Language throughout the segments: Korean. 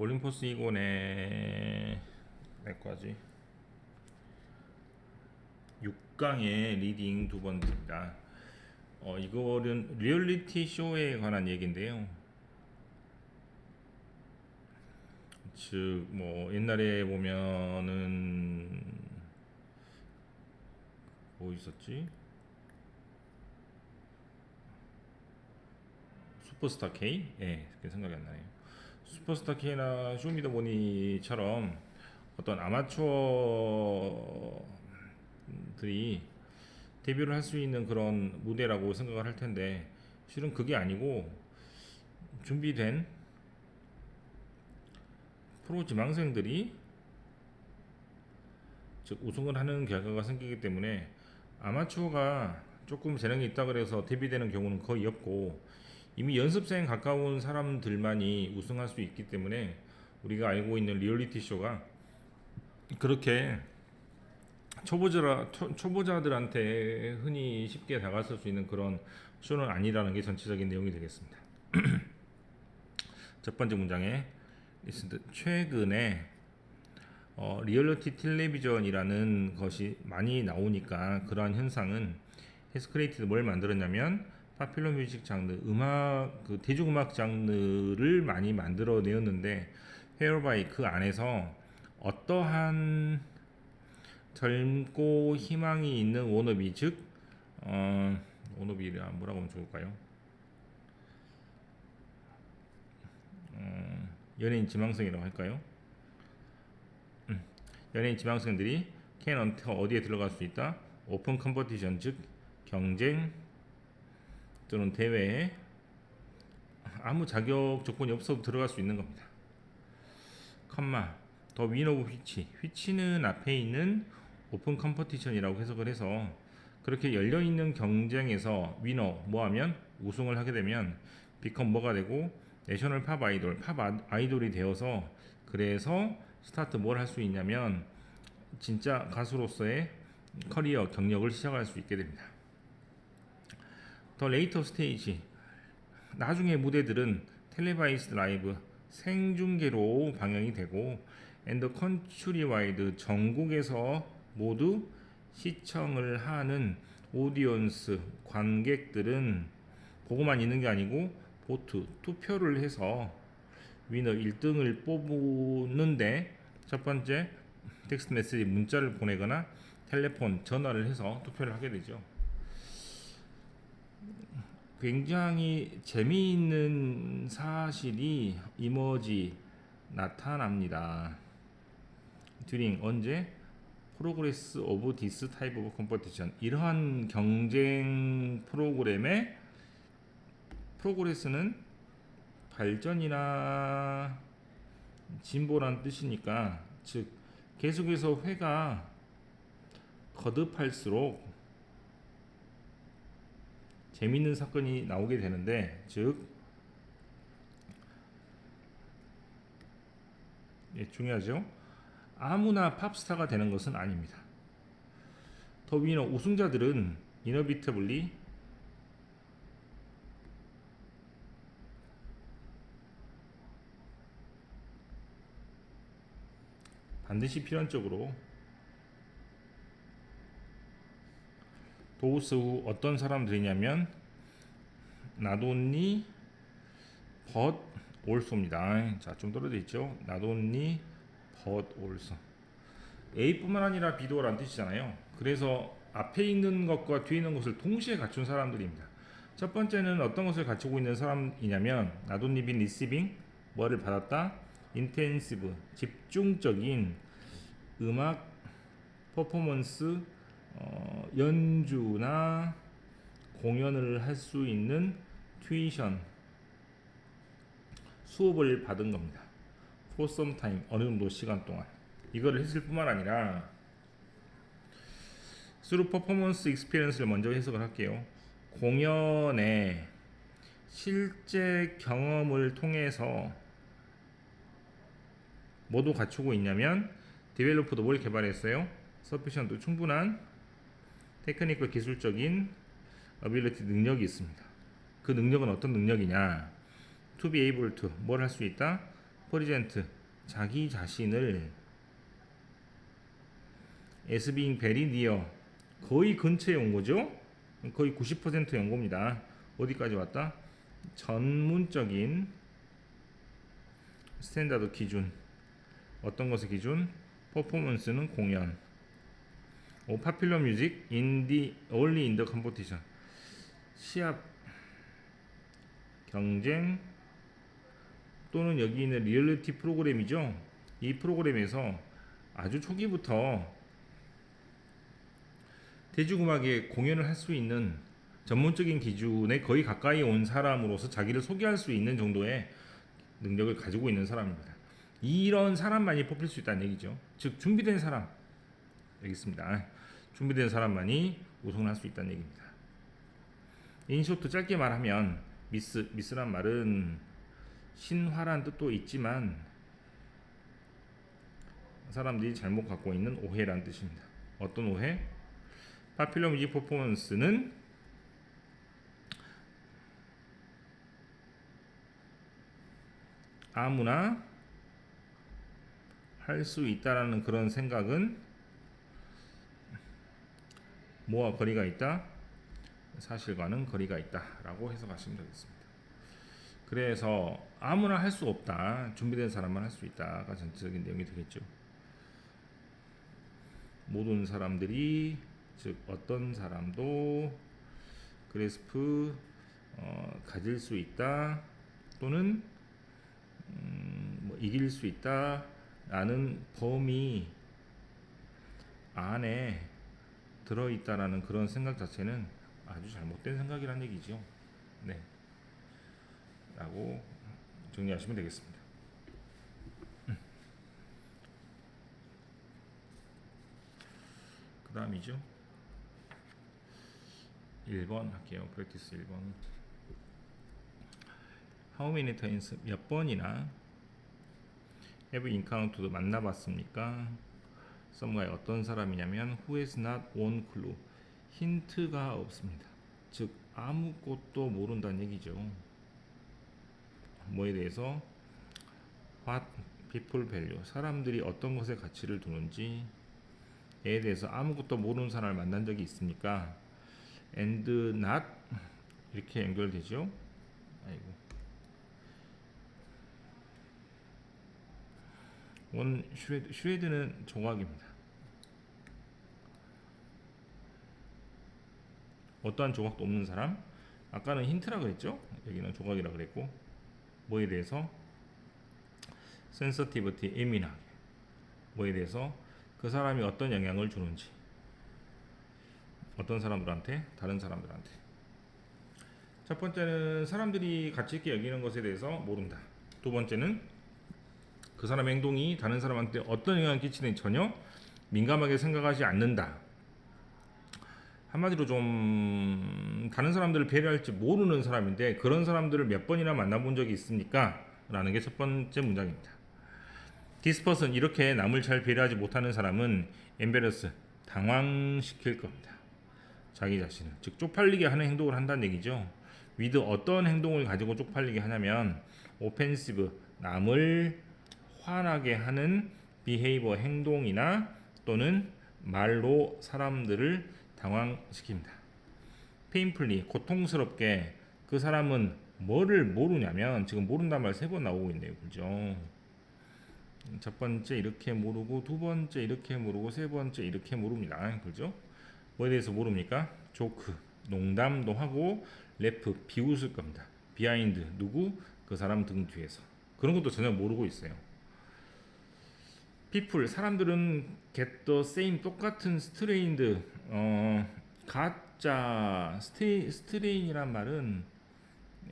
올림포스 이곤의 몇까지 6강의 리딩 두 번째입니다. 어, 이거는 리얼리티 쇼에 관한 얘기인데요. 즉, 뭐, 옛날에 보면은, 뭐 있었지? 슈퍼스타 K? 예, 그게 생각이 안 나네요. 슈퍼스타 K나 쇼미더머니처럼 어떤 아마추어들이 데뷔를 할 수 있는 그런 무대라고 생각을 할 텐데 실은 그게 아니고 준비된 프로 지망생들이 즉 우승을 하는 결과가 생기기 때문에 아마추어가 조금 재능이 있다 그래서 데뷔되는 경우는 거의 없고 이미 연습생 가까운 사람들만이 우승할 수 있기 때문에 우리가 알고 있는 리얼리티 쇼가 그렇게 초보자 초, 초보자들한테 흔히 쉽게 다가설 수 있는 그런 쇼는 아니라는 게 전체적인 내용이 되겠습니다. 첫 번째 문장에. 최근에 어, 리얼리티 텔레비전이라는 것이 많이 나오니까 그러한 현상은 헤스크레이티드 뭘 만들었냐면 파퓰러 뮤직 장르 음악 그 대중음악 장르를 많이 만들어내었는데 헤어바이 그 안에서 어떠한 젊고 희망이 있는 워너비 즉 어, 워너비라 뭐라고 하면 좋을까요? 어, 연예인 지망생이라고 할까요? 음, 연예인 지망생들이 캔 언터 어디에 들어갈 수 있다? 오픈 컴퍼티션 즉 경쟁 또는 대회에 아무 자격 조건이 없어도 들어갈 수 있는 겁니다. 컴마 더 위너 휘치 휘치는 앞에 있는 오픈 컴퍼티션이라고 해석을 해서 그렇게 열려 있는 경쟁에서 위너 뭐하면 우승을 하게 되면 비컴 뭐가 되고 내셔널 팝 아이돌 팝 아- 아이돌이 되어서 그래서 스타트 뭘 할 수 있냐면 진짜 가수로서의 커리어 경력을 시작할 수 있게 됩니다. 더 레이터 스테이지 나중에 무대들은 텔레바이스 라이브 생중계로 방영이 되고 앤더 컨츄리 와이드 전국에서 모두 시청을 하는 오디언스 관객들은 보고만 있는 게 아니고 보트 투표를 해서 위너 1등을 뽑는데 첫 번째 텍스트 메시지 문자를 보내거나 텔레폰 전화를 해서 투표를 하게 되죠. 굉장히 재미있는 사실이 이머지 나타납니다. 듀링 언제 프로그레스 오브 디스 타입 오브 컴퍼티션 이러한 경쟁 프로그램의 프로그레스는 발전이나 진보란 뜻이니까 즉 계속해서 회가 거듭할수록 재밌는 사건이 나오게 되는데 즉 예, 중요하죠. 아무나 팝스타가 되는 것은 아닙니다. 더 위너 우승자들은 이너비터블리 반드시 필연적으로 도우스 후 어떤 사람들이냐면 나돈니 벗 올소입니다. 자, 좀 떨어져 있죠. 나돈니 벗 올소. A뿐만 아니라 B도라는 뜻이잖아요. 그래서 앞에 있는 것과 뒤에 있는 것을 동시에 갖춘 사람들입니다. 첫 번째는 어떤 것을 갖추고 있는 사람이냐면 나돈니 빈 리시빙 뭐를 받았다? 인텐시브 집중적인 음악 퍼포먼스 어, 연주나 공연을 할 수 있는 튜이션 수업을 받은 겁니다. for some time 어느 정도 시간 동안 이거를 했을 뿐만 아니라 through performance experience를 먼저 해석을 할게요. 공연의 실제 경험을 통해서 모두 갖추고 있냐면 디벨로퍼도 뭘 개발했어요? 서피션도 충분한 테크니컬 기술적인 어빌리티 능력이 있습니다. 그 능력은 어떤 능력이냐? To be able to 뭘 할 수 있다? 퍼리젠트 자기 자신을 as being very near 거의 근처에 온 거죠. 거의 90%온 겁니다. 어디까지 왔다? 전문적인 스탠다드 기준 어떤 것의 기준? 퍼포먼스는 공연 오 파퓰러 뮤직 인디 in the competition 시합 경쟁 또는 여기 있는 리얼리티 프로그램이죠. 이 프로그램에서 아주 초기부터 대중음악의 공연을 할 수 있는 전문적인 기준에 거의 가까이 온 사람으로서 자기를 소개할 수 있는 정도의 능력을 가지고 있는 사람입니다. 이런 사람만이 뽑힐 수 있다는 얘기죠. 즉 준비된 사람 여기 있습니다. 준비된 사람만이 우승을 할 수 있다는 얘기입니다. 인쇼트 짧게 말하면 미스 미스란 말은 신화란 뜻도 있지만 사람들이 잘못 갖고 있는 오해란 뜻입니다. 어떤 오해? 파퓰러 뮤직 퍼포먼스는 아무나 할 수 있다라는 그런 생각은 뭐와 거리가 있다? 사실과는 거리가 있다 라고 해석하시면 되겠습니다. 그래서 아무나 할 수 없다. 준비된 사람만 할 수 있다가 전체적인 내용이 되겠죠. 모든 사람들이 즉 어떤 사람도 그래스프 어, 가질 수 있다 또는 음, 뭐 이길 수 있다 라는 범위 안에 들어 있다라는 그런 생각 자체는 아주 잘못된 생각이란 얘기죠. 네. 라고 정리하시면 되겠습니다. 그 다음이죠. 1번 할게요. 프랙티스 1번. How many times 몇 번이나 have encountered 만나봤습니까? 썸가의 어떤 사람이냐면 who has not one clue 힌트가 없습니다. 즉 아무것도 모른다는 얘기죠. 뭐에 대해서 what people value 사람들이 어떤 것에 가치를 두는지에 대해서 아무것도 모르는 사람을 만난 적이 있습니까? and not 이렇게 연결되죠. 아이고. 원 슈레드 슈레드는 조각입니다. 어떠한 조각도 없는 사람? 아까는 힌트라 그랬죠? 여기는 조각이라 그랬고 뭐에 대해서? 센서티비티 예민하게. 뭐에 대해서? 그 사람이 어떤 영향을 주는지. 어떤 사람들한테? 다른 사람들한테. 첫 번째는 사람들이 가치 있게 여기는 것에 대해서 모른다. 두 번째는 그 사람의 행동이 다른 사람한테 어떤 영향을 끼치는지 전혀 민감하게 생각하지 않는다 한마디로 좀 다른 사람들을 배려할지 모르는 사람인데 그런 사람들을 몇 번이나 만나본 적이 있습니까? 라는 게 첫 번째 문장입니다. 디스퍼슨 이렇게 남을 잘 배려하지 못하는 사람은 엠베러스 당황시킬 겁니다. 자기 자신을 즉 쪽팔리게 하는 행동을 한다는 얘기죠. 위드 어떤 행동을 가지고 쪽팔리게 하냐면 오펜시브 남을 화나게 하는 비헤이버 행동이나 또는 말로 사람들을 당황시킵니다. 페인풀리 고통스럽게 그 사람은 뭐를 모르냐면 지금 모른다는 말 세 번 나오고 있네요. 그죠? 첫 번째 이렇게 모르고 두 번째 이렇게 모르고 세 번째 이렇게 모릅니다. 그죠? 뭐에 대해서 모릅니까? 조크 농담도 하고 래프 비웃을 겁니다. 비하인드 누구 그 사람 등 뒤에서 그런 것도 전혀 모르고 있어요. People 사람들은 get the same 똑같은 스트레인드 어 가짜 스트레인이란 말은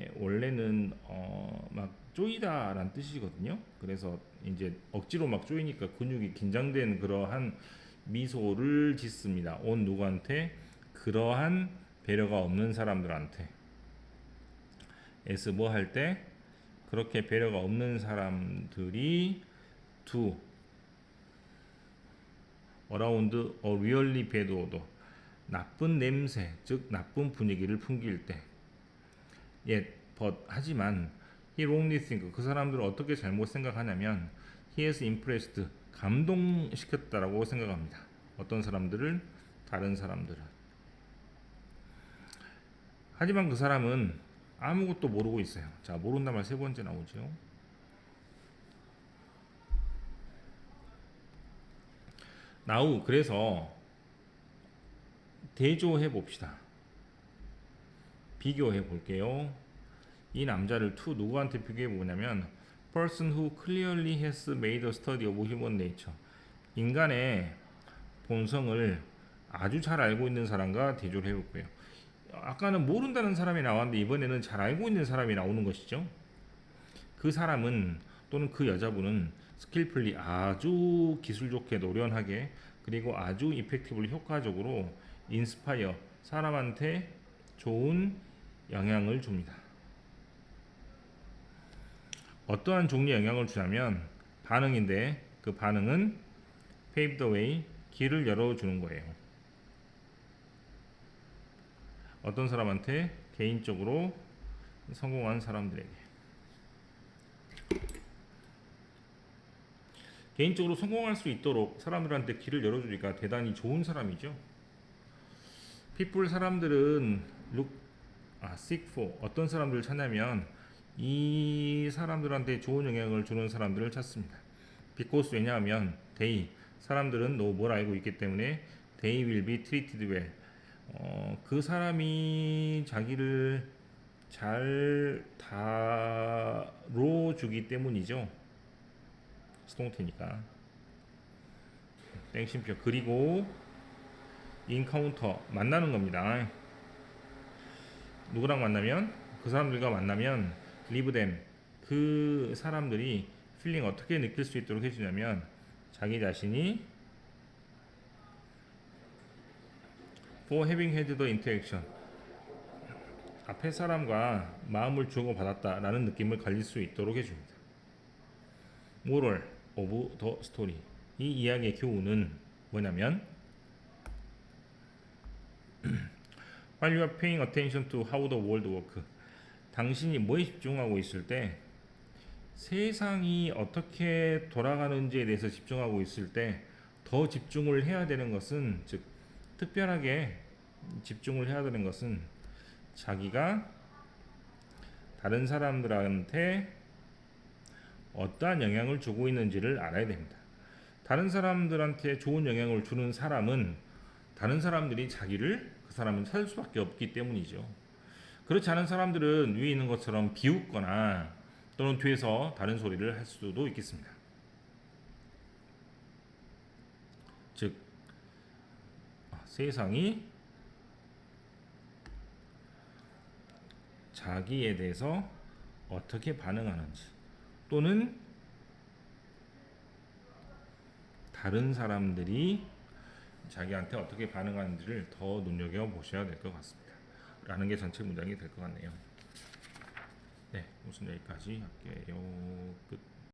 예, 원래는 어막 쪼이다라는 뜻이거든요. 그래서 이제 억지로 막 쪼이니까 근육이 긴장된 그러한 미소를 짓습니다. 온 누구한테 그러한 배려가 없는 사람들한테 에스 뭐 할 때 그렇게 배려가 없는 사람들이 두 어라운드 어 리얼리 배드 오더 나쁜 냄새 즉 나쁜 분위기를 풍길 때 예, but 하지만 he wrongly think 그 사람들을 어떻게 잘못 생각하냐면 he has impressed 감동시켰다라고 생각합니다. 어떤 사람들을 다른 사람들을 하지만 그 사람은 아무것도 모르고 있어요. 자, 모른다 말 세 번째 나오죠. 나우 그래서 대조해 봅시다. 비교해 볼게요. 이 남자를 to 누구한테 비교해 보냐면 person who clearly has made a study of human nature. 인간의 본성을 아주 잘 알고 있는 사람과 대조를 해볼 거예요. 아까는 모른다는 사람이 나왔는데 이번에는 잘 알고 있는 사람이 나오는 것이죠. 그 사람은 또는 그 여자분은 스킬풀리 아주 기술 좋게 노련하게 그리고 아주 이펙티브리 효과적으로 인스파이어 사람한테 좋은 영향을 줍니다. 어떠한 종류의 영향을 주냐면 반응인데 그 반응은 pave the way 길을 열어주는 거예요. 어떤 사람한테 개인적으로 성공한 사람들에게 개인적으로 성공할 수 있도록 사람들한테 길을 열어주니까 대단히 좋은 사람이죠. people 사람들은 look 아 seek for 어떤 사람들을 찾냐면 이 사람들한테 좋은 영향을 주는 사람들을 찾습니다. because 왜냐하면 they 사람들은 너뭘 알고 있기 때문에 they will be treated well. 어, 그 사람이 자기를 잘 다뤄주기 때문이죠. 스동태니까. 땡심표 그리고 인카운터 만나는 겁니다. 누구랑 만나면 그 사람들과 만나면 리브댐 그 사람들이 필링 어떻게 느낄 수 있도록 해주냐면 자기 자신이 for having had the interaction 앞에 사람과 마음을 주고 받았다라는 느낌을 가질 수 있도록 해줍니다. Of the story 이 이야기의 교훈은 뭐냐면 while you are paying attention to how the world works 당신이 뭐에 집중하고 있을 때 세상이 어떻게 돌아가는지에 대해서 집중하고 있을 때 더 집중을 해야 되는 것은 즉 특별하게 집중을 해야 되는 것은 자기가 다른 사람들한테 어떠한 영향을 주고 있는지를 알아야 됩니다. 다른 사람들한테 좋은 영향을 주는 사람은 다른 사람들이 자기를 그 사람은 살 수밖에 없기 때문이죠. 그렇지 않은 사람들은 위에 있는 것처럼 비웃거나 또는 뒤에서 다른 소리를 할 수도 있겠습니다. 즉 아, 세상이 자기에 대해서 어떻게 반응하는지 또는 다른 사람들이 자기한테 어떻게 반응하는지를 더 눈여겨 보셔야 될 것 같습니다. 라는 게 전체 문장이 될 것 같네요. 네, 우선 여기까지 할게요. 끝.